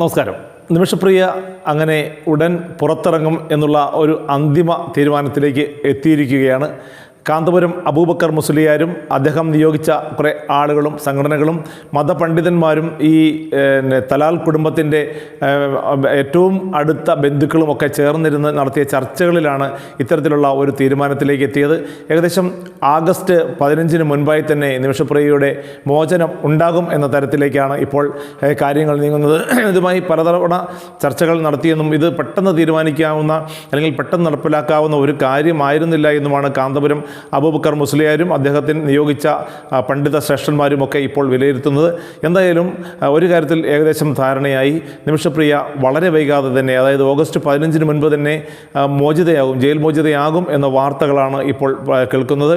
നമസ്കാരം. നിമിഷപ്രിയ അങ്ങനെ ഉടൻ പുറത്തിറങ്ങും എന്നുള്ള ഒരു അന്തിമ തീരുമാനത്തിലേക്ക് എത്തിയിരിക്കുകയാണ് കാന്തപുരം അബൂബക്കർ മുസ്ലിയാരും അദ്ദേഹം നിയോഗിച്ച കുറേ ആളുകളും സംഘടനകളും മതപണ്ഡിതന്മാരും ഈ തലാൽ കുടുംബത്തിന്റെ ഏറ്റവും അടുത്ത ബന്ധുക്കളും ഒക്കെ ചേർന്നിരുന്ന് നടത്തിയ ചർച്ചകളിലാണ് ഇത്തരത്തിലുള്ള ഒരു തീരുമാനത്തിലേക്ക് എത്തിയത്. ഏകദേശം ആഗസ്റ്റ് പതിനഞ്ചിന് മുൻപായി തന്നെ നിമിഷപ്രിയയുടെ മോചനം ഉണ്ടാകും എന്ന തരത്തിലേക്കാണ് ഇപ്പോൾ കാര്യങ്ങൾ നീങ്ങുന്നത്. ഇതുമായി പലതവണ ചർച്ചകൾ നടത്തിയെന്നും ഇത് പെട്ടെന്ന് തീരുമാനിക്കാവുന്ന അല്ലെങ്കിൽ പെട്ടെന്ന് നടപ്പിലാക്കാവുന്ന ഒരു കാര്യമായിരുന്നില്ല എന്നുമാണ് കാന്തപുരം അബൂബക്കർ മുസ്ലിയാരും അദ്ദേഹത്തിന് നിയോഗിച്ച പണ്ഡിത ശ്രേഷ്ഠന്മാരും ഒക്കെ ഇപ്പോൾ വിലയിരുത്തുന്നത്. എന്തായാലും ഒരു കാര്യത്തിൽ ഏകദേശം ധാരണയായി. നിമിഷപ്രിയ വളരെ വൈകാതെ തന്നെ അതായത് ഓഗസ്റ്റ് പതിനഞ്ചിന് മുൻപ് തന്നെ മോചിതയാകും ജയിൽ മോചിതയാകും എന്ന വാർത്തകളാണ് ഇപ്പോൾ കേൾക്കുന്നത്.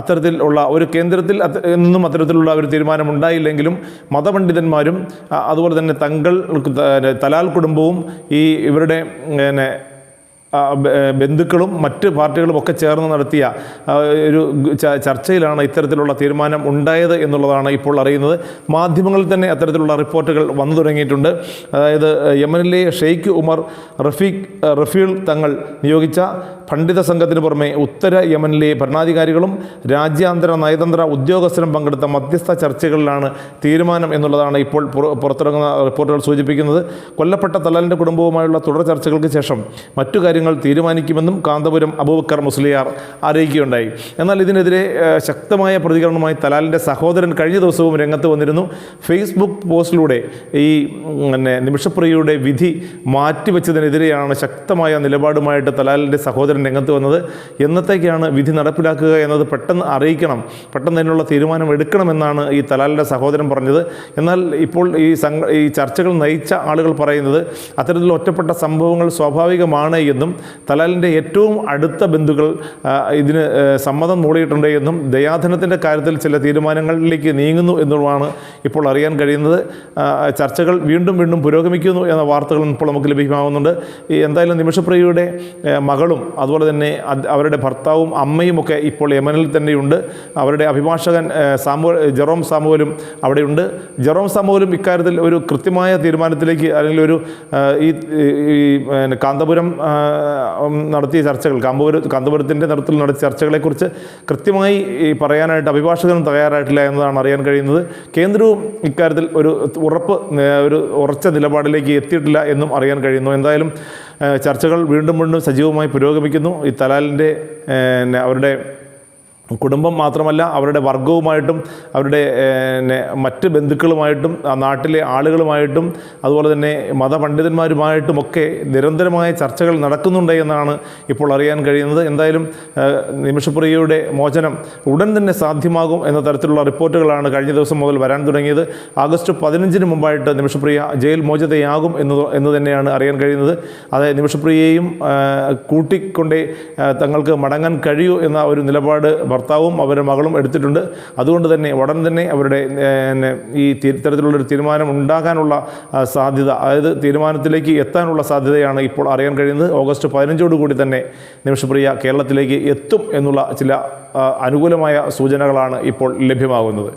അത്തരത്തിലുള്ള ഒരു കേന്ദ്രത്തിൽ നിന്നും അത്തരത്തിലുള്ള ഒരു തീരുമാനമുണ്ടായില്ലെങ്കിലും മതപണ്ഡിതന്മാരും അതുപോലെ തന്നെ തങ്ങൾ തലാൽ കുടുംബവും ഈ ഇവരുടെ പിന്നെ ബന്ധുക്കളും മറ്റ് പാർട്ടികളും ഒക്കെ ചേർന്ന് നടത്തിയ ഒരു ചർച്ചയിലാണ് ഇത്തരത്തിലുള്ള തീരുമാനം ഉണ്ടായത് എന്നുള്ളതാണ് ഇപ്പോൾ അറിയുന്നത്. മാധ്യമങ്ങളിൽ തന്നെ അത്തരത്തിലുള്ള റിപ്പോർട്ടുകൾ വന്നു തുടങ്ങിയിട്ടുണ്ട്. അതായത് യമനിലെ ഷെയ്ഖ് ഉമർ റഫീഖ് റഫീൽ തങ്ങൾ നിയോഗിച്ച പണ്ഡിത സംഘത്തിന് പുറമെ ഉത്തര യമനിലെ ഭരണാധികാരികളും രാജ്യാന്തര നയതന്ത്ര ഉദ്യോഗസ്ഥരും പങ്കെടുത്ത മധ്യസ്ഥ ചർച്ചകളിലാണ് തീരുമാനം എന്നുള്ളതാണ് ഇപ്പോൾ പുറ- പുറത്തിറങ്ങുന്ന റിപ്പോർട്ടുകൾ സൂചിപ്പിക്കുന്നത്. കൊല്ലപ്പെട്ട തലാലിന്റെ കുടുംബവുമായുള്ള തുടർ ചർച്ചകൾക്ക് ശേഷം മറ്റു കാര്യങ്ങൾ തീരുമാനിക്കുമെന്നും കാന്തപുരം അബൂബക്കർ മുസ്ലിയാർ അറിയിക്കുകയുണ്ടായി. എന്നാൽ ഇതിനെതിരെ ശക്തമായ പ്രതികരണവുമായി തലാലിന്റെ സഹോദരൻ കഴിഞ്ഞ ദിവസവും രംഗത്ത് വന്നിരുന്നു. ഫേസ്ബുക്ക് പോസ്റ്റിലൂടെ ഈ പിന്നെ നിമിഷപ്രിയയുടെ വിധി മാറ്റിവെച്ചതിനെതിരെയാണ് ശക്തമായ നിലപാടുമായിട്ട് തലാലിന്റെ സഹോദരൻ രംഗത്ത് വന്നത്. എന്നത്തേക്കാണ് വിധി നടപ്പിലാക്കുക എന്നത് പെട്ടെന്ന് അറിയിക്കണം പെട്ടെന്ന് അതിനുള്ള തീരുമാനം എടുക്കണമെന്നാണ് ഈ തലാലിന്റെ സഹോദരൻ പറഞ്ഞത്. എന്നാൽ ഇപ്പോൾ ഈ സംഘ ഈ ചർച്ചകൾ നയിച്ച ആളുകൾ പറയുന്നത് അത്തരത്തിൽ ഒറ്റപ്പെട്ട സംഭവങ്ങൾ സ്വാഭാവികമാണ് എന്നും തലാലിന്റെ ഏറ്റവും അടുത്ത ബന്ധുക്കൾ ഇതിന് സമ്മതം മൂടിയിട്ടുണ്ട് എന്നും ദയാധനത്തിന്റെ കാര്യത്തിൽ ചില തീരുമാനങ്ങളിലേക്ക് നീങ്ങുന്നു എന്നുള്ളതാണ് ഇപ്പോൾ അറിയാൻ കഴിയുന്നത് ചർച്ചകൾ വീണ്ടും വീണ്ടും പുരോഗമിക്കുന്നു എന്ന വാർത്തകളും ഇപ്പോൾ നമുക്ക് ലഭ്യമാകുന്നുണ്ട് എന്തായാലും നിമിഷപ്രിയയുടെ മകളും അതുപോലെ തന്നെ അവരുടെ ഭർത്താവും അമ്മയും ഒക്കെ ഇപ്പോൾ യമനിൽ തന്നെയുണ്ട്. അവരുടെ അഭിഭാഷകൻ സാമു ജെറോം സാമുവലും അവിടെയുണ്ട്. ജെറോം സാമുവലും ഇക്കാര്യത്തിൽ ഒരു കൃത്യമായ തീരുമാനത്തിലേക്ക് അല്ലെങ്കിൽ ഒരു ഈ കാന്തപുരം നടത്തിയ ചർച്ചകൾ കാന്തപുരം കാന്തപുരത്തിന്റെ നേതൃത്വത്തിൽ നടത്തിയ ചർച്ചകളെക്കുറിച്ച് കൃത്യമായി പറയാനായിട്ട് അഭിഭാഷകനും തയ്യാറായിട്ടില്ല എന്നതാണ് അറിയാൻ കഴിയുന്നത്. കേന്ദ്രവും ഇക്കാര്യത്തിൽ ഒരു ഉറപ്പ് ഒരു ഉറച്ച നിലപാടിലേക്ക് എത്തിയിട്ടില്ല എന്നും അറിയാൻ കഴിയുന്നു. എന്തായാലും ചർച്ചകൾ വീണ്ടും വീണ്ടും സജീവമായി പുരോഗമിക്കുന്നു. ഈ തലാലിന്റെ അവരുടെ കുടുംബം മാത്രമല്ല അവരുടെ വർഗവുമായിട്ടും അവരുടെ പിന്നെ മറ്റ് ബന്ധുക്കളുമായിട്ടും ആ നാട്ടിലെ ആളുകളുമായിട്ടും അതുപോലെ തന്നെ മതപണ്ഡിതന്മാരുമായിട്ടും ഒക്കെ നിരന്തരമായ ചർച്ചകൾ നടക്കുന്നുണ്ട് എന്നാണ് ഇപ്പോൾ അറിയാൻ കഴിയുന്നത്. എന്തായാലും നിമിഷപ്രിയയുടെ മോചനം ഉടൻ തന്നെ സാധ്യമാകും എന്ന തരത്തിലുള്ള റിപ്പോർട്ടുകളാണ് കഴിഞ്ഞ ദിവസം മുതൽ വരാൻ തുടങ്ങിയത്. ആഗസ്റ്റ് പതിനഞ്ചിന് മുമ്പായിട്ട് നിമിഷപ്രിയ ജയിൽ മോചിതയാകും എന്ന് എന്ന് തന്നെയാണ് അറിയാൻ കഴിയുന്നത്. അതായത് നിമിഷപ്രിയയെയും ഏഹ്, കൂട്ടിക്കൊണ്ടേ തങ്ങൾക്ക് മടങ്ങാൻ കഴിയൂ എന്ന ഒരു നിലപാട് ഭർത്താവും അവരുടെ മകളും എടുത്തിട്ടുണ്ട്. അതുകൊണ്ട് തന്നെ ഉടൻ തന്നെ അവരുടെ ഈ ഇത്തരത്തിലുള്ളൊരു തീരുമാനം ഉണ്ടാകാനുള്ള സാധ്യത അതായത് തീരുമാനത്തിലേക്ക് എത്താനുള്ള സാധ്യതയാണ് ഇപ്പോൾ അറിയാൻ കഴിയുന്നത്. ഓഗസ്റ്റ് പതിനഞ്ചോട് കൂടി തന്നെ നിമിഷപ്രിയ കേരളത്തിലേക്ക് എത്തും എന്നുള്ള ചില അനുകൂലമായ സൂചനകളാണ് ഇപ്പോൾ ലഭ്യമാകുന്നത്.